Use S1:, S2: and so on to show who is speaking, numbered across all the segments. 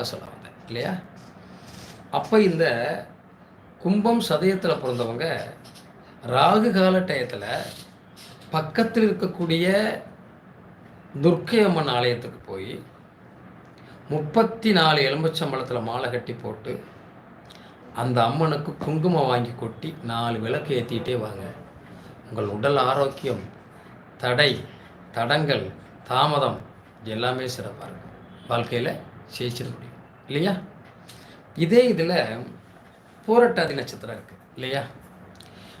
S1: அதுக்காக சொல்ல வந்தேன் இல்லையா? அப்போ இந்த கும்பம் சதயத்தில் பிறந்தவங்க ராகு கால டயத்தில் பக்கத்தில் இருக்கக்கூடிய துர்க்கை அம்மன் ஆலயத்துக்கு போய் முப்பத்தி நாலு எலும்பச்சம்பளத்தில் மாலை கட்டி போட்டு அந்த அம்மனுக்கு குங்குமம் வாங்கி கொட்டி நாலு விளக்கு ஏற்றிக்கிட்டே வாங்க. உங்கள் உடல் ஆரோக்கியம் தடை தடங்கள் தாமதம் எல்லாமே சிறப்பாக இருக்கும். வாழ்க்கையில் ஜெயிச்சிட முடியும். இல்லையா? இதே இதில் பூரட்டாதி நட்சத்திரம் இருக்குது இல்லையா?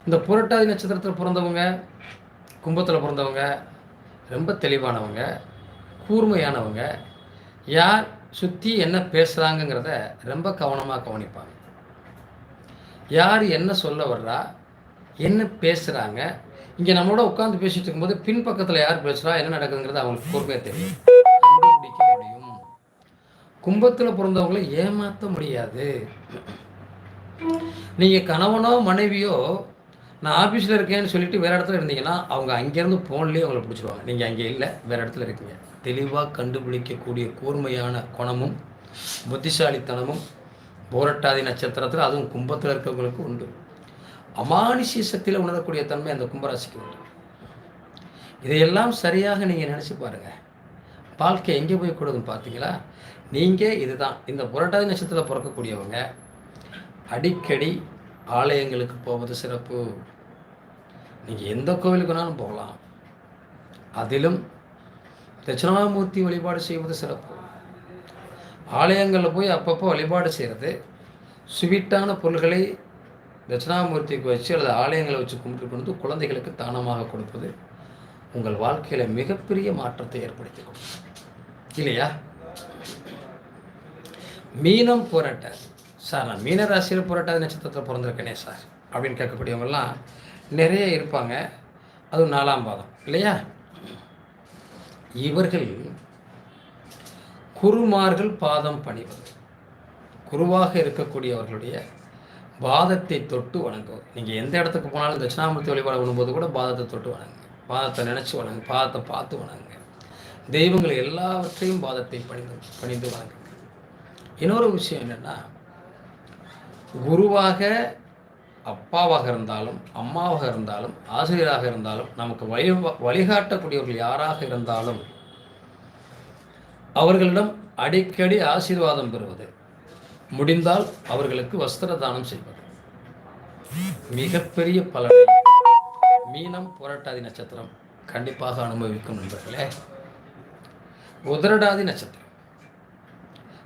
S1: இந்த புரட்டாதி நட்சத்திரத்தில் பிறந்தவங்க கும்பத்தில் பிறந்தவங்க ரொம்ப தெளிவானவங்க கூர்மையானவங்க யார் சுற்றி என்ன பேசுகிறாங்கங்கிறத ரொம்ப கவனமாக கவனிப்பாங்க. யார் என்ன சொல்ல வர்றா என்ன பேசுகிறாங்க இங்கே நம்மளோட உட்காந்து பேசிகிட்டு இருக்கும்போது பின்பக்கத்தில் யார் பேசுகிறா என்ன நடக்குதுங்கிறது அவங்களுக்கு பொறுமையாக தெரியும். கும்பத்தில் பிறந்தவங்களை ஏமாற்ற முடியாது. நீங்கள் கணவனோ மனைவியோ நான் ஆஃபீஸில் இருக்கேன்னு சொல்லிட்டு வேறு இடத்துல இருந்தீங்கன்னா அவங்க அங்கேருந்து ஃபோன்லேயே அவங்களை பிடிச்சிருவாங்க. நீங்கள் அங்கே இல்லை வேறு இடத்துல இருக்கீங்க. தெளிவாக கண்டுபிடிக்கக்கூடிய கூர்மையான குணமும் புத்திசாலித்தனமும் போரட்டாதி நட்சத்திரத்தில் அதுவும் கும்பத்தில் இருக்கிறவங்களுக்கு உண்டு. அமானுஷ்ய சக்தியில் உணரக்கூடிய தன்மை அந்த கும்பராசிக்கு உண்டு. இதையெல்லாம் சரியாக நீங்கள் நினச்சி பாருங்கள் வாழ்க்கை எங்கே போய் கொடுக்குன்னு பார்த்தீங்களா? நீங்கள் இதுதான். இந்த புரட்டாதி நட்சத்திரத்தில் பிறக்கக்கூடியவங்க அடிக்கடி ஆலயங்களுக்கு போவது சிறப்பு. நீங்கள் எந்த கோவிலுக்கு வேணாலும் போகலாம். அதிலும் தட்சிணாமூர்த்தி வழிபாடு செய்வது சிறப்பு. ஆலயங்களில் போய் அப்பப்போ வழிபாடு செய்கிறது ஸ்வீட்டான பொருள்களை தட்சிணாமூர்த்திக்கு வச்சு அல்லது ஆலயங்களை வச்சு கும்பிட்டு கொண்டு குழந்தைகளுக்கு தானமாக கொடுப்பது உங்கள் வாழ்க்கையில் மிகப்பெரிய மாற்றத்தை ஏற்படுத்தி கொடுக்கும் இல்லையா? மீனம் போராட்ட சார் நான் மீன ராசியில் போராட்டாத நட்சத்திரத்தில் பிறந்திருக்கேனே சார் அப்படின்னு கேட்கக்கூடியவங்கெல்லாம் நிறைய இருப்பாங்க. அதுவும் நாலாம் பாதம் இல்லையா? இவர்கள் குருமார்கள் பாதம் பணிவது குருவாக இருக்கக்கூடியவர்களுடைய பாதத்தை தொட்டு வணங்குவது நீங்கள் எந்த இடத்துக்கு போனாலும் தட்சிணாமூர்த்தி வழிபாடு பண்ணும்போது கூட பாதத்தை தொட்டு வணங்குங்க. பாதத்தை நினச்சி வணங்கு பாதத்தை பார்த்து வணங்குங்க. தெய்வங்கள் எல்லாவற்றையும் பாதத்தை பணிந்து பணிந்து வணங்குங்க இன்னொரு விஷயம் என்னென்னா குருவாக அப்பாவாக இருந்தாலும் அம்மாவாக இருந்தாலும் ஆசிரியராக இருந்தாலும் நமக்கு வழி வழிகாட்டக்கூடியவர்கள் யாராக இருந்தாலும் அவர்களிடம் அடிக்கடி ஆசீர்வாதம் பெறுவது முடிந்தால் அவர்களுக்கு வஸ்திர தானம் செய்வது. மிகப்பெரிய பலனை மீனம் புரட்டாதி நட்சத்திரம் கண்டிப்பாக அனுபவிக்கும் நண்பர்களே. உதரடாதி நட்சத்திரம்.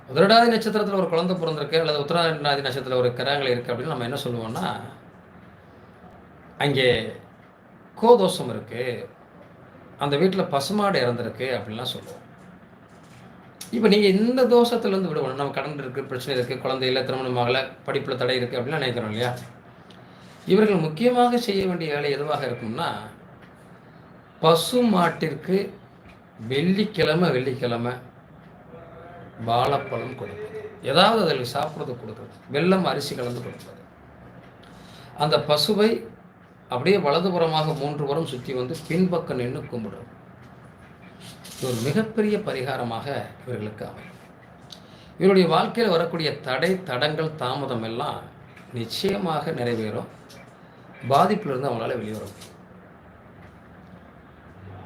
S1: உதரடாதி நட்சத்திரத்தில் ஒரு குழந்தை பிறந்திருக்கு அல்லது உத்தராதி நட்சத்திரத்தில் ஒரு கிரகங்கள் இருக்குது அப்படின்னு நம்ம என்ன சொல்லுவோம்னா அங்கே கோதோஷம் இருக்குது அந்த வீட்டில் பசுமாடு இறந்துருக்கு அப்படின்லாம் சொல்லுவோம். இப்போ நீங்கள் இந்த தோஷத்துலேருந்து விடுவோம் நம்ம கடன் இருக்குது பிரச்சனை இருக்குது குழந்தையில திருமணமாகல படிப்பில் தடை இருக்குது அப்படின்லாம் நினைக்கிறோம் இல்லையா? இவர்கள் முக்கியமாக செய்ய வேண்டிய வேலை எதுவாக இருக்கும்னா பசு மாட்டிற்கு வெள்ளிக்கிழமை வெள்ளிக்கிழமை வாழைப்பழம் கொடுப்பது. ஏதாவது அதில் சாப்பிட்றது கொடுக்குறது வெள்ளம் அரிசி கலந்து கொடுப்பது. அந்த பசுவை அப்படியே வலதுபுறமாக மூன்று புறம் சுற்றி வந்து பின்பக்கம் நின்று கும்பிடுறது. இது ஒரு மிகப்பெரிய பரிகாரமாக இவர்களுக்கு அமையும். இவருடைய வாழ்க்கையில் வரக்கூடிய தடை தடங்கள் தாமதம் எல்லாம் நிச்சயமாக நிறைவேறும். பாதிப்பிலிருந்து அவங்களால வெளிவர முடியும்.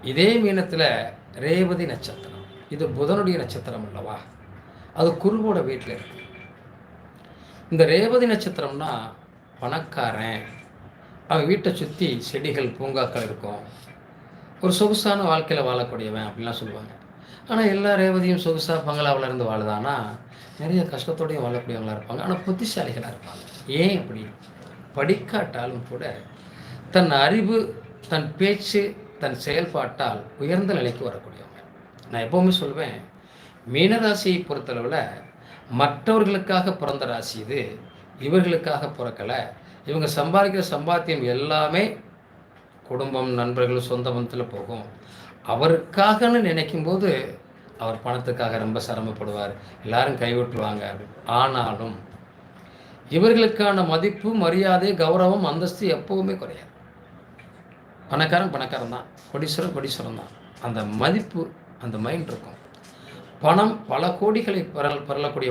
S1: இதே மீனத்தில் ரேவதி நட்சத்திரம். இது புதனுடைய நட்சத்திரம் அல்லவா? அது குருவோட வீட்டில் இருக்கு. இந்த ரேவதி நட்சத்திரம்னா பணக்காரன். அவன் வீட்டை சுற்றி செடிகள் பூங்காக்கள் இருக்கும். ஒரு சொகுசான வாழ்க்கையில் வாழக்கூடியவன் அப்படின்லாம் சொல்லுவாங்க. ஆனால் எல்லா ரேவதியும் சொகுசாக பங்களாவில் இருந்து வாழுதானா நிறைய கஷ்டத்தோடையும் வாழக்கூடியவங்களாக இருப்பாங்க. ஆனால் புத்திசாலிகளாக இருப்பாங்க. ஏன் அப்படி படிக்காட்டாலும் கூட தன் அறிவு தன் பேச்சு தன் செயல்பாட்டால் உயர்ந்த நிலைக்கு வரக்கூடியவங்க. நான் எப்போவுமே சொல்வேன் மீனராசியை பொறுத்தளவில் மற்றவர்களுக்காக பிறந்த ராசி இது இவர்களுக்காக பிறக்கலை. இவங்க சம்பாதிக்கிற சம்பாத்தியம் எல்லாமே குடும்பம் நண்பர்கள் சொந்த பந்தத்தில் போகும். அவருக்காகன்னு நினைக்கும்போது அவர் பணத்துக்காக ரொம்ப சிரமப்படுவார். எல்லாரும் கைவிட்டுருவாங்க. ஆனாலும் இவர்களுக்கான மதிப்பு மரியாதை கௌரவம் அந்தஸ்து எப்போவுமே குறையாது. பணக்காரன் பணக்காரன் தான் கொடீஸ்வரன் கொடீஸ்வரன் தான் அந்த மதிப்பு அந்த மைண்ட் இருக்கும். பணம் பல கோடிகளை பரல் பரலக்கூடிய